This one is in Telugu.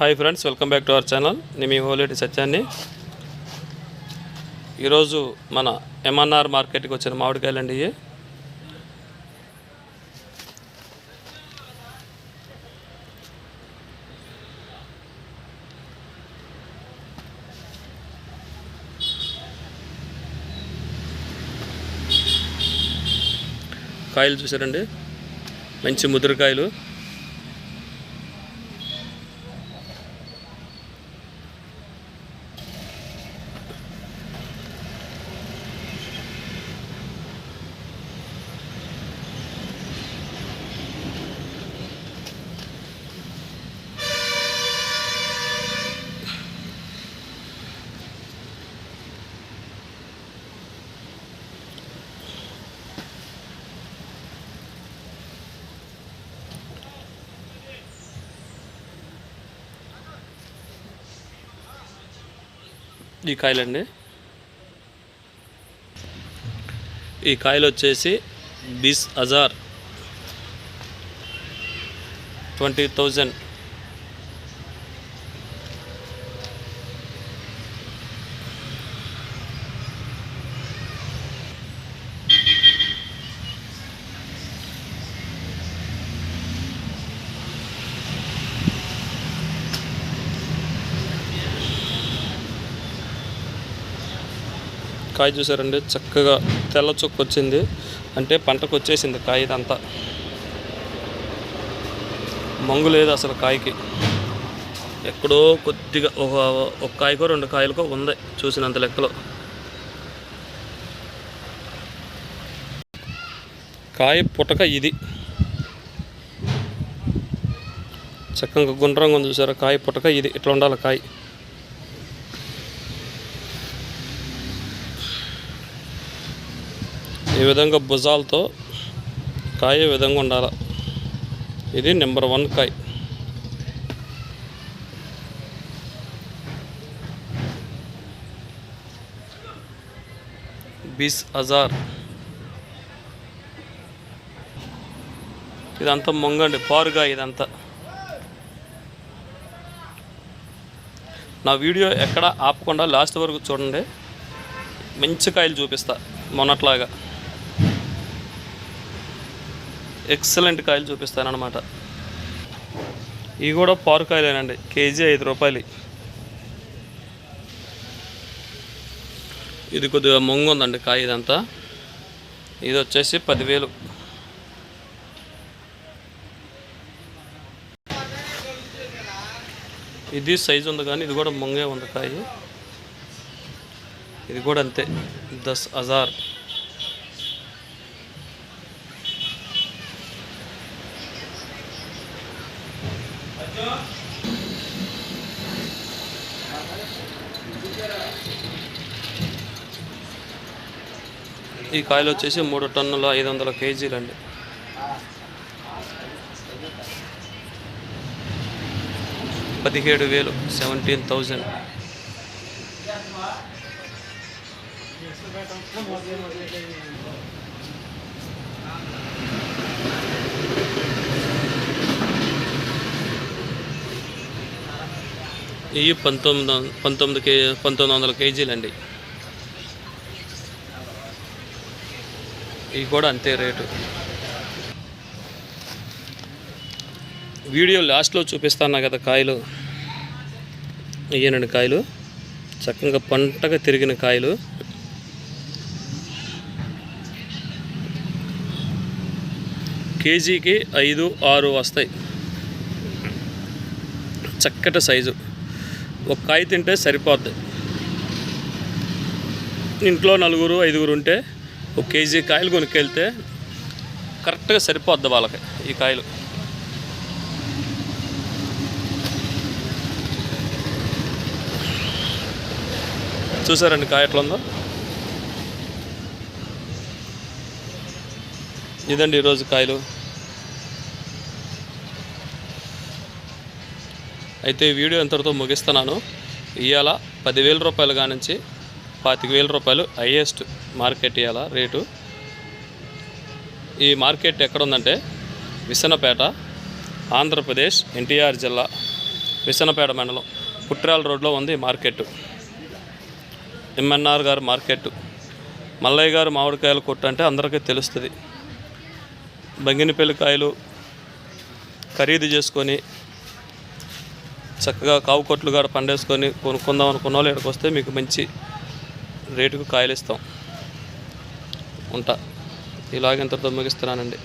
Hi friends welcome back to our channel. నేను మీ హోలేటి సత్యాన్ని. ఈరోజు మన ఎంఎన్ఆర్ మార్కెట్కి వచ్చిన మామిడికాయలండి ఇవి. కాయలు చూసారండి మంచి ముదురుకాయలు. ఈ కాయలండి. ఈ కాయలు వచ్చేసి బిస్ హజార్ ట్వంటీ థౌజండ్. కాయ చూసారండి? చక్కగా తెల్ల చుక్క వచ్చింది. అంటే పంటకు వచ్చేసింది కాయ ఇదంతా. మంగు లేదు అసలు కాయకి. ఎక్కడో కొద్దిగా ఒక ఒక కాయకో రెండు కాయలకో ఉంది చూసినంత లెక్కలో. కాయ పుటక ఇది. చక్కగా గుండ్రంగా ఉంది చూసారా? కాయ పుటక ఇది. ఇట్లా ఉండాలి కాయ. ఈ విధంగా భుజాలతో కాయ విధంగా ఉండాలి. ఇది నెంబర్ వన్ కాయ. బీస్ హజార్ ఇదంతా మొంగండి పారుగా ఇదంతా. నా వీడియో ఎక్కడ ఆపకుండా లాస్ట్ వరకు చూడండి. మంచి కాయలు చూపిస్తా మొన్నట్లాగా. ఎక్సలెంట్ కాయలు చూపిస్తానమాట ఇవి కూడా పారు కాయలేనండి కేజీ ఐదు రూపాయలు. ఇది కొద్దిగా మొంగు ఉందండి కాయ ఇదంతా. ఇది వచ్చేసి పదివేలు. ఇది సైజు ఉంది కానీ ఇది కూడా మొంగే ఉంది కాయ. ఇది కూడా అంతే దస్ హజార్. ఈ కాయలు వచ్చేసి మూడు టన్నుల ఐదు వందల కేజీలు అండి. పదిహేడు వేలు సెవెంటీన్ థౌజండ్. ఇవి పంతొమ్మిది పంతొమ్మిది కే పంతొమ్మిది వందల కేజీలండి. ఇవి కూడా అంతే రేటు. వీడియో లాస్ట్లో చూపిస్తాను కదా కాయలు. ఇయ్యనండి కాయలు. చక్కగా పంటగా తిరిగిన కాయలు. కేజీకి ఐదు ఆరు వస్తాయి. చక్కటి సైజు. ఒక కాయ తింటే సరిపోద్ది. ఇంట్లో నలుగురు ఐదుగురు ఉంటే ఒక కేజీ కాయలు కొనుక్కెళ్తే కరెక్ట్గా సరిపోద్ది వాళ్ళకి ఈ కాయలు. చూసారండి కాయ ఎట్లా ఉందో ఇదండి ఈరోజు కాయలు. అయితే వీడియో ఇంతటితో ముగిస్తున్నాను. ఇవాళ పదివేల రూపాయలు కానించి పాతిక వేల రూపాయలు హయ్యెస్ట్ మార్కెట్ ఇవాళ రేటు. ఈ మార్కెట్ ఎక్కడ ఉందంటే విసనపేట ఆంధ్రప్రదేశ్ ఎన్టీఆర్ జిల్లా విసనపేట మండలం. పుట్రాల రోడ్లో ఉంది మార్కెట్ ఎంఎన్ఆర్ గారు మార్కెట్ మల్లయ్య గారు మామిడికాయలు కొట్టు అంటే అందరికీ తెలుస్తుంది. బంగినపల్లి కాయలు ఖరీదు చేసుకొని చక్కగా కావు కొట్లు కాడ పండేసుకొని కొనుక్కుందాం అనుకున్న వాళ్ళు ఇక్కడికి వస్తే మీకు మంచి రేటుకు కాయలు ఇస్తాం. ఉంటా. ఇలాగ ఇంతటితో ముగిస్తున్నానండి.